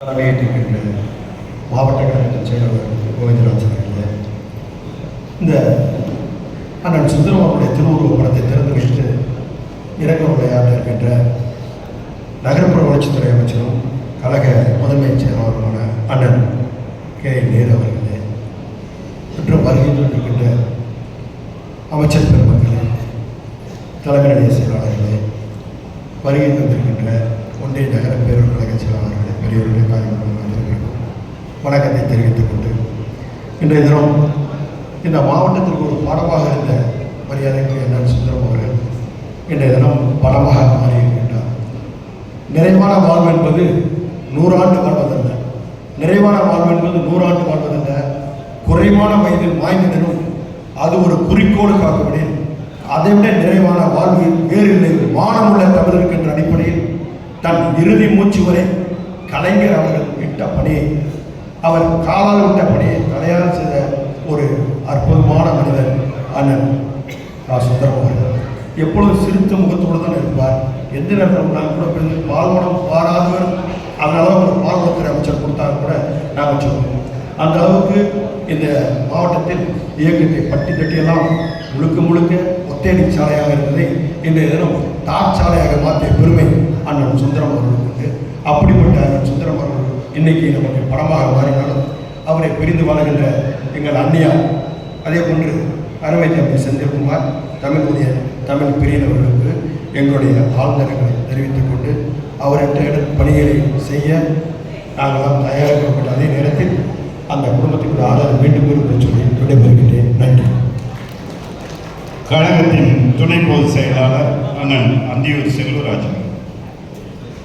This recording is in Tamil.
தலைமையேற்றிருக்கின்ற மாவட்ட கழகத்தின் செயலாளர் கோவிந்தராஜன் அவர்களே இந்த அண்ணன் சுந்தரம் அவருடைய திருவுருவ படத்தை திறந்து வைத்து இறங்க விளையாட இருக்கின்ற நகர்ப்புற வளர்ச்சித்துறை அமைச்சரும் கழக முதன்மை செயலாளருமான அண்ணன் கே நேரு அவர்களே மற்றும் வருகின்ற இருக்கின்ற அமைச்சர் பெருமக்களே தலைமை நிலைய செயலாளர்களே வருகை தந்திருக்கின்ற ஒன்றிய நகர பேரூர் கழக செயலாளர்களே பெரியவர்களே காரியங்களுக்கும் வணக்கத்தை தெரிவித்துக் கொண்டு இன்றைய தினம் இந்த மாவட்டத்திற்கு ஒரு பாடமாக இருந்த மரியாதைக்கு அண்ணன் சுந்தரம் அவர்கள் இன்றைய தினம் பலமாக மாறியிருக்கின்றார். நிறைவான வாழ்வு என்பது நூறாண்டு வாழ்வதல்ல. நிறைவான வாழ்வு என்பது நூறாண்டு வாழ்வதல்ல. குறைவான வயதில் மாய்ந்திடனும் அது ஒரு குறிக்கோடு அதை அதைவிட நிறைவான வாழ்வு வேறு இல்லை. வானமுள்ள தமிழ் இருக்கின்ற அடிப்படையில் தன் இறுதி மூச்சு வரை கலைஞர் அவர்கள் விட்ட பணியை அவர் காலால் விட்ட பணியை தலையால் செய்த ஒரு அற்புதமான மனிதர் அண்ணன் ரா சுந்தரம் அவர்கள். எப்பொழுதும் சிரித்த முகத்தோடு தான் இருப்பார். எந்த நேரத்தில் நாங்கள் கூட பிறந்து பால்குடம் பாராதவர் அதனால ஒரு பால்குடத்துறை அமைச்சர் கொடுத்தா கூட நாங்கள் சொல்லுவோம் அந்த அளவுக்கு இந்த மாவட்டத்தில் இயக்கத்தை பட்டி தட்டியெல்லாம் முழுக்க முழுக்க ஒத்தேடி சாலையாக இருந்ததை இன்றைய தினம் தார் சாலையாக மாற்றிய பெருமை அண்ணன் சுந்தரம் அவர்களுக்கு அப்படி அப்படிப்பட்ட அண்ணன் சுந்தரம் அவர்கள் இன்னைக்கு நமக்கு படமாக மாறினாலும் அவரை பிரிந்து வாழ்கின்ற எங்கள் அண்ணியார் அதே போன்று அருமை தம்பி செந்தில்குமார் தமிழ் தமிழ் பிரியனவர்களுக்கு எங்களுடைய ஆழ்ந்தரங்களை தெரிவித்துக் கொண்டு அவர்கிட்ட பணிகளை செய்ய நாங்களாம் தயாரிக்கப்பட்ட அதே நேரத்தில் அந்த குடும்பத்துக்கு ஆதரவு மீண்டும் என்று சொல்லி விடைபெறுகின்றேன். நன்றி. கழகத்தின் துணை பொதுச் செயலாளர் அண்ணன் அந்தியூர் செல்வராஜன்.